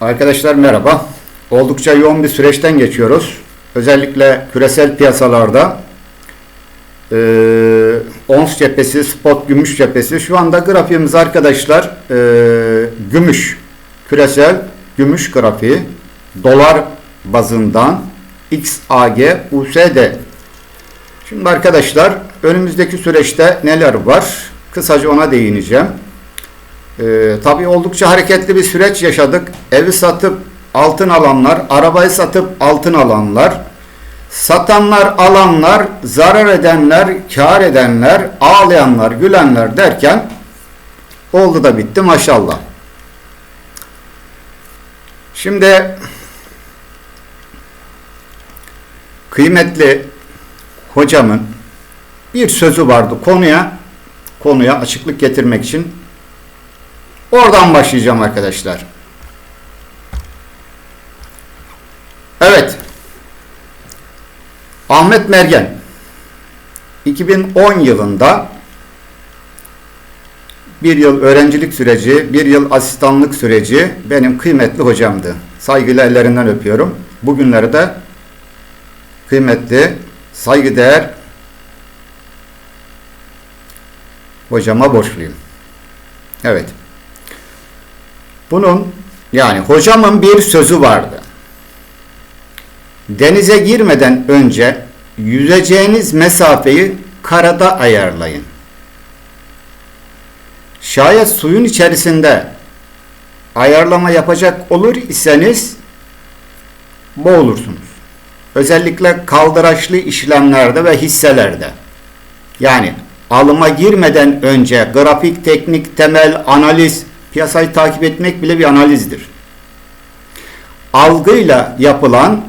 Arkadaşlar merhaba. Oldukça yoğun bir süreçten geçiyoruz. Özellikle küresel piyasalarda e, ons cephesi, spot gümüş cephesi. Şu anda grafiğimiz arkadaşlar e, gümüş, küresel gümüş grafiği dolar bazından XAG USD. Şimdi arkadaşlar önümüzdeki süreçte neler var? Kısaca ona değineceğim. Ee, tabii oldukça hareketli bir süreç yaşadık. Evi satıp altın alanlar, arabayı satıp altın alanlar, satanlar, alanlar, zarar edenler, kar edenler, ağlayanlar, gülenler derken oldu da bitti maşallah. Şimdi kıymetli hocamın bir sözü vardı konuya konuya açıklık getirmek için Oradan başlayacağım arkadaşlar. Evet. Ahmet Mergen 2010 yılında bir yıl öğrencilik süreci, bir yıl asistanlık süreci benim kıymetli hocamdı. Saygıyla ellerinden öpüyorum. Bugünlerde de kıymetli, saygıdeğer hocama borçluyum. Evet. Bunun yani hocamın bir sözü vardı. Denize girmeden önce yüzeceğiniz mesafeyi karada ayarlayın. Şayet suyun içerisinde ayarlama yapacak olur iseniz boğulursunuz. Özellikle kaldıraçlı işlemlerde ve hisselerde. Yani alıma girmeden önce grafik, teknik, temel, analiz, piyasayı takip etmek bile bir analizdir. Algıyla yapılan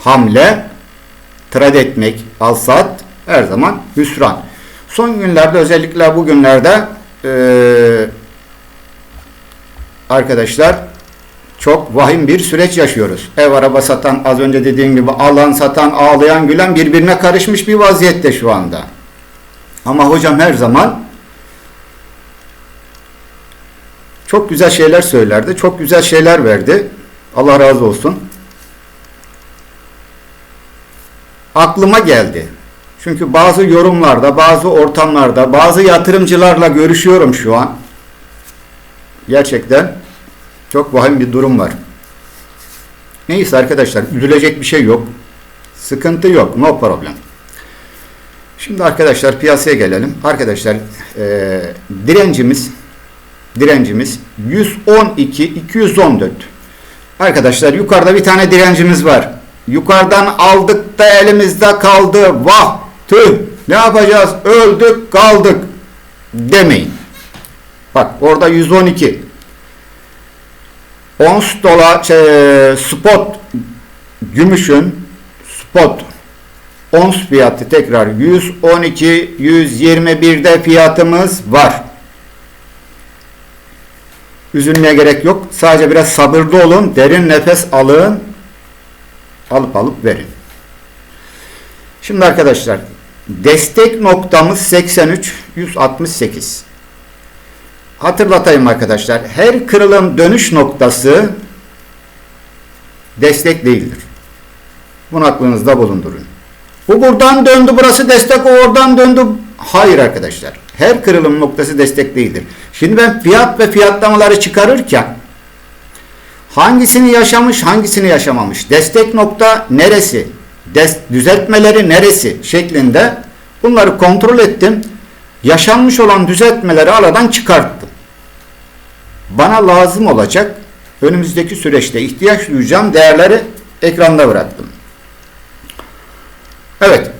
hamle, trade etmek, alsat her zaman hüsran. Son günlerde özellikle bugünlerde ee, arkadaşlar çok vahim bir süreç yaşıyoruz. Ev araba satan az önce dediğim gibi alan satan ağlayan gülen birbirine karışmış bir vaziyette şu anda. Ama hocam her zaman Çok güzel şeyler söylerdi. Çok güzel şeyler verdi. Allah razı olsun. Aklıma geldi. Çünkü bazı yorumlarda, bazı ortamlarda, bazı yatırımcılarla görüşüyorum şu an. Gerçekten çok vahim bir durum var. Neyse arkadaşlar, üzülecek bir şey yok. Sıkıntı yok, no problem. Şimdi arkadaşlar piyasaya gelelim. Arkadaşlar e, direncimiz direncimiz 112 214. Arkadaşlar yukarıda bir tane direncimiz var. Yukarıdan aldık da elimizde kaldı. Vah tüh ne yapacağız? Öldük kaldık demeyin. Bak orada 112. Ons dolar şey, spot gümüşün spot ons fiyatı tekrar 112 121'de fiyatımız var. Üzülmeye gerek yok. Sadece biraz sabırlı olun. Derin nefes alın. Alıp alıp verin. Şimdi arkadaşlar destek noktamız 83 168. Hatırlatayım arkadaşlar. Her kırılım dönüş noktası destek değildir. Bunu aklınızda bulundurun. Bu buradan döndü burası destek o oradan döndü. Hayır arkadaşlar. Her kırılım noktası destek değildir. Şimdi ben fiyat ve fiyatlamaları çıkarırken hangisini yaşamış hangisini yaşamamış destek nokta neresi des, düzeltmeleri neresi şeklinde bunları kontrol ettim. Yaşanmış olan düzeltmeleri aradan çıkarttım. Bana lazım olacak önümüzdeki süreçte ihtiyaç duyacağım değerleri ekranda bıraktım. Evet.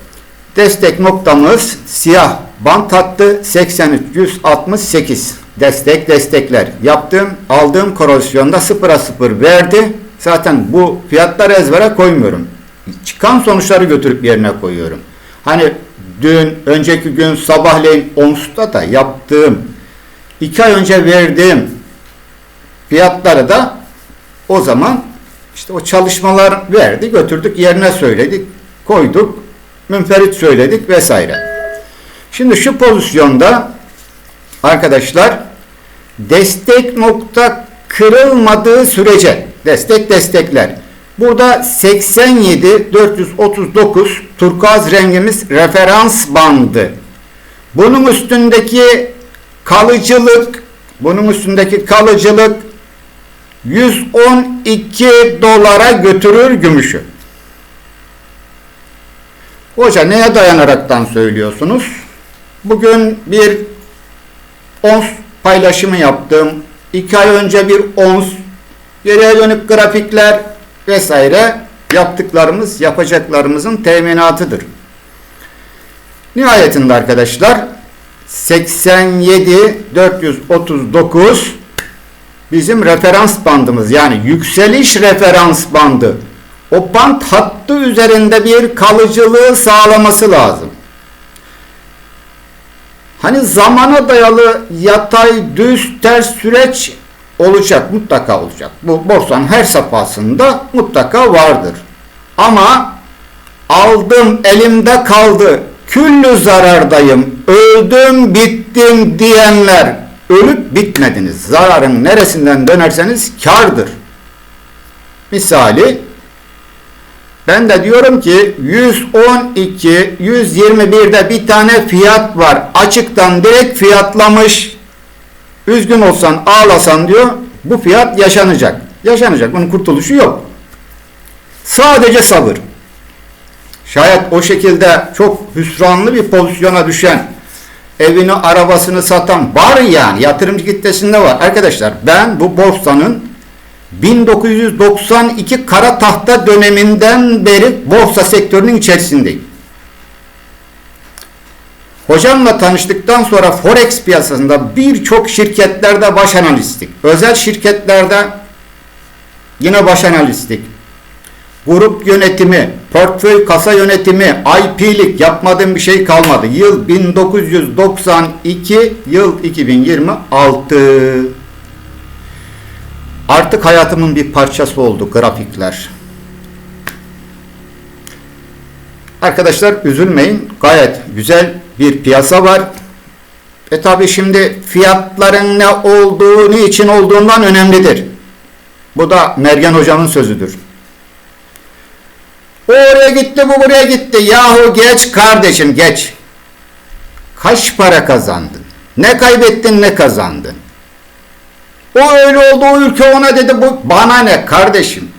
Destek noktamız siyah bant hattı 83 168 destek destekler. Yaptım aldığım korosyonda sıfıra sıfır verdi. Zaten bu fiyatları ezbere koymuyorum. Çıkan sonuçları götürüp yerine koyuyorum. Hani dün önceki gün sabahleyin onsuda da yaptığım iki ay önce verdiğim fiyatları da o zaman işte o çalışmalar verdi götürdük yerine söyledik koyduk münferit söyledik vesaire. Şimdi şu pozisyonda arkadaşlar destek nokta kırılmadığı sürece destek destekler. Burada 87 439 turkuaz rengimiz referans bandı. Bunun üstündeki kalıcılık bunun üstündeki kalıcılık 112 dolara götürür gümüşü. Hoca neye dayanaraktan söylüyorsunuz? Bugün bir ons paylaşımı yaptım. İki ay önce bir ons, geriye dönük grafikler vesaire yaptıklarımız, yapacaklarımızın teminatıdır. Nihayetinde arkadaşlar 87 439 bizim referans bandımız yani yükseliş referans bandı. O band hattı üzerinde bir kalıcılığı sağlaması lazım. Hani zamana dayalı yatay, düz, ters süreç olacak, mutlaka olacak. Bu borsanın her safhasında mutlaka vardır. Ama aldım, elimde kaldı, küllü zarardayım, öldüm, bittim diyenler ölüp bitmediniz. Zararın neresinden dönerseniz kardır. Misali ben de diyorum ki 112, 121'de bir tane fiyat var. Açıktan direkt fiyatlamış. Üzgün olsan ağlasan diyor. Bu fiyat yaşanacak. Yaşanacak. Bunun kurtuluşu yok. Sadece sabır. Şayet o şekilde çok hüsranlı bir pozisyona düşen evini arabasını satan var yani yatırımcı kitlesinde var. Arkadaşlar ben bu borsanın 1992 kara tahta döneminden beri borsa sektörünün içerisindeyim. Hocamla tanıştıktan sonra Forex piyasasında birçok şirketlerde baş analistlik. Özel şirketlerde yine baş analistlik. Grup yönetimi, portföy kasa yönetimi, IP'lik yapmadığım bir şey kalmadı. Yıl 1992, yıl 2026. Artık hayatımın bir parçası oldu grafikler. Arkadaşlar üzülmeyin. Gayet güzel bir piyasa var. E tabi şimdi fiyatların ne olduğu, ne için olduğundan önemlidir. Bu da Mergen hocamın sözüdür. O oraya gitti, bu buraya gitti. Yahu geç kardeşim geç. Kaç para kazandın? Ne kaybettin, ne kazandın? O öyle oldu, o ülke ona dedi, bu bana ne kardeşim?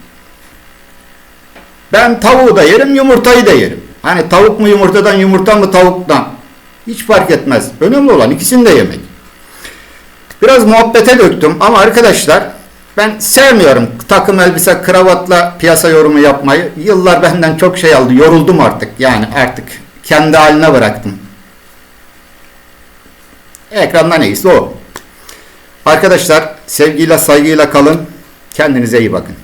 Ben tavuğu da yerim, yumurtayı da yerim. Hani tavuk mu yumurtadan, yumurta mı tavuktan? Hiç fark etmez. Önemli olan ikisini de yemek. Biraz muhabbete döktüm ama arkadaşlar ben sevmiyorum takım elbise kravatla piyasa yorumu yapmayı. Yıllar benden çok şey aldı. Yoruldum artık. Yani artık kendi haline bıraktım. Ekranda neyse o. Arkadaşlar sevgiyle saygıyla kalın. Kendinize iyi bakın.